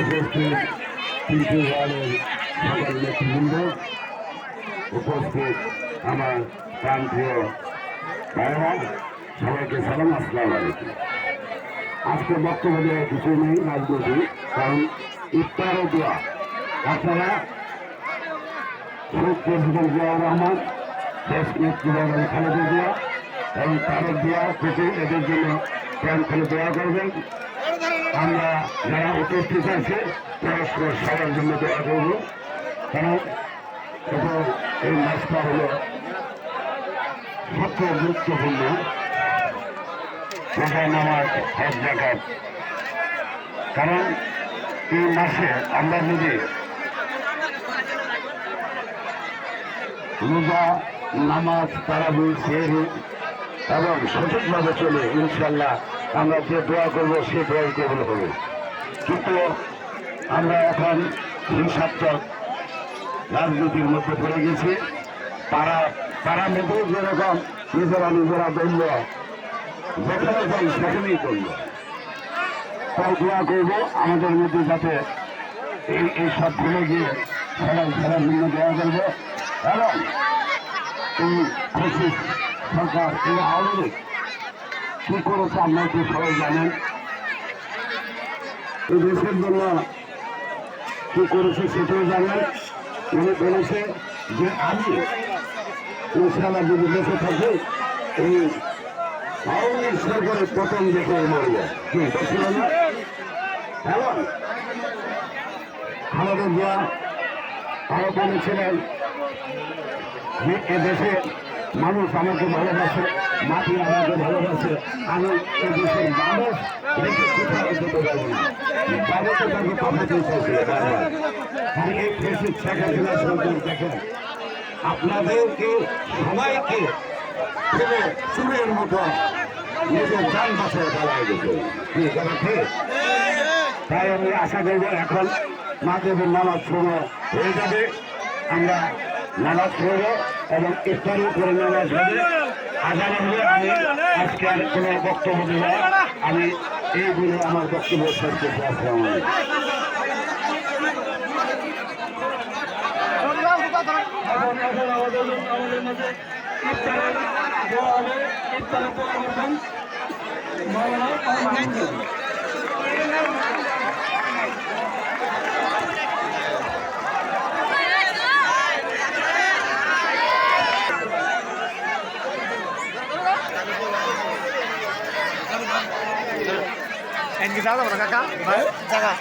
উপস্থিত তিনটি ওয়ার্ডের সকল নেতৃবৃন্দ উপস্থিত আমার প্রান্তীয় ভাইরা সবাইকে সালাম আসসালাম আলাইকুম আজকে বক্তব্য দেওয়ার কিছু নেই রাজনীতি কারণ ইফতার ও দোয়া আপনারা শহীদ প্রেসিডেন্ট জিয়াউর রহমান দেশ নেতৃত্ব খালেদা জিয়া এবং তারেক জিয়া থেকে এদের জন্য প্রাণ খুলে দোয়া করবেন আমরা যারা উপস্থিত আছে, পরস্পর সবার জন্য দোয়া করব। কারণ এটা এই মাসটা হলো সবচেয়ে গুরুত্বপূর্ণ। রোজা নামাজ হজ জাকাত কারণ এই মাসে আমরা যদি রোজা, নামাজ, তারাবি, সেহরি এবং সঠিকভাবে চলে, ইনশাল্লাহ আমরা যে দোয়া করব সে দোয়াই কবল হবে। কিন্তু আমরা এখন হিংসাত্মক রাজনীতির মধ্যে পড়ে গেছি। তারা তারা মধ্যেও যেরকম নিজেরা নিজেরা দৈন্য যেখানে যাই সেখানেই করল তাই দোয়া করব আমাদের মধ্যে যাতে এই এই সব ভুলে গিয়ে সবাই খেলার জন্য দেওয়া করব। এবং এই খুশি সরকার, এই আওয়ামী কি করেছে আপনারা কি সবাই জানেন? এই দেশের জন্য কি করেছে সেটাও জানেন। উনি বলেছে যে আমি ইনশাল্লাহ যদি বেঁচে থাকি, এই পতন দেখে মরব এবং খালেদা জিয়া আরও বলেছিলেন যে এদেশে মানুষ আমাকে ভালোবাসে, মাটি আমাকে ভালোবাসে, আমি মানুষ এই দেশের শেখ দেখেন। আপনাদেরকে সবাইকে ফেলে চুরের মতো নিজের যান বাসায় ফেলাই গেছে তাই আমি আশা করব এখন মাদেবের নামাজ সময় হয়ে যাবে। আমরা নামাজ পড়ব এবং ইফতারি করে নামাজ হবে আগামী হলে আমি আজকে আর কোনো বক্তব্য দেব আমি এই বলে আমার বক্তব্য শেষ করতে আসলাম আমাদের। এদিকে যাওয়া যাব না কাকা ভাই জায়গা